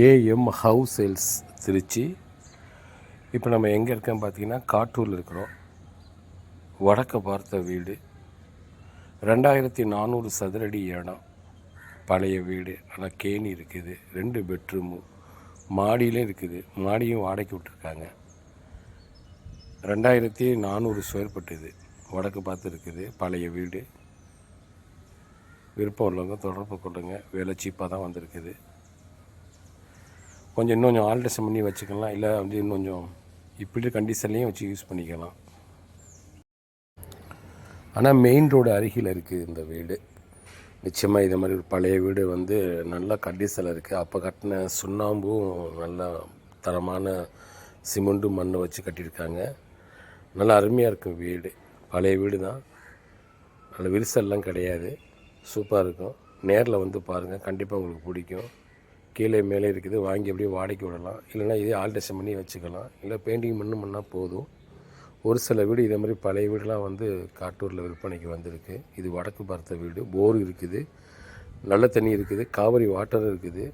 AM house sales Trichy. இப்போ நம்ம எங்கே இருக்கோம் பார்த்தீங்கன்னா காட்டூரில் இருக்கிறோம். வடக்க பார்த்த வீடு. ரெண்டாயிரத்தி நானூறு சதுரடி இடம். பழைய வீடு. ஆனால் கேணி இருக்குது. ரெண்டு பெட்ரூமு மாடியிலும் இருக்குது. மாடியும் வாடகைக்கு விட்ருக்காங்க ரெண்டாயிரத்தி நானூறு ஸ்கொயர் இது. வடக்கு பார்த்து இருக்குது. பழைய வீடு. விருப்பம் உள்ளவங்க தொடர்பு கொள்ளுங்க. விலை சீப்பாக தான் வந்திருக்குது. கொஞ்சம் இன்னும் கொஞ்சம் ஆல்ட்ரேஷன் பண்ணி வச்சுக்கலாம். இல்லை வந்து இன்னும் கொஞ்சம் இப்படி கண்டிஷன்லேயும் வச்சு யூஸ் பண்ணிக்கலாம். ஆனால் மெயின் ரோடு அருகில் இருக்குது இந்த வீடு. நிச்சயமாக இது மாதிரி ஒரு பழைய வீடு வந்து நல்லா கண்டிஷனில் இருக்குது அப்போ கட்டின சுண்ணாம்பும் நல்ல தரமான சிமெண்ட்டு மண்ணை வச்சு கட்டியிருக்காங்க. நல்லா அருமையாக இருக்கும் வீடு. பழைய வீடு தான். நல்ல விரிசல்லாம் கிடையாது. சூப்பராக இருக்கும். நேரில் வந்து பாருங்கள் கண்டிப்பாக உங்களுக்கு பிடிக்கும். கீழே மேலே இருக்குது வாங்கி அப்படியே வாடகைக்கு விடலாம். இல்லைன்னா இதே ஆல்ட்ரேஷன் பண்ணி வச்சுக்கலாம். இல்லை பெயிண்டிங் பண்ணு பண்ணால் போதும். ஒரு சில வீடு இதே மாதிரி பழைய வீடெலாம் வந்து காட்டூரில் விற்பனைக்கு வந்திருக்கு. இது வடக்கு பார்த்த வீடு. போர் இருக்குது. நல்ல தண்ணி இருக்குது. காவிரி வாட்டர் இருக்குது.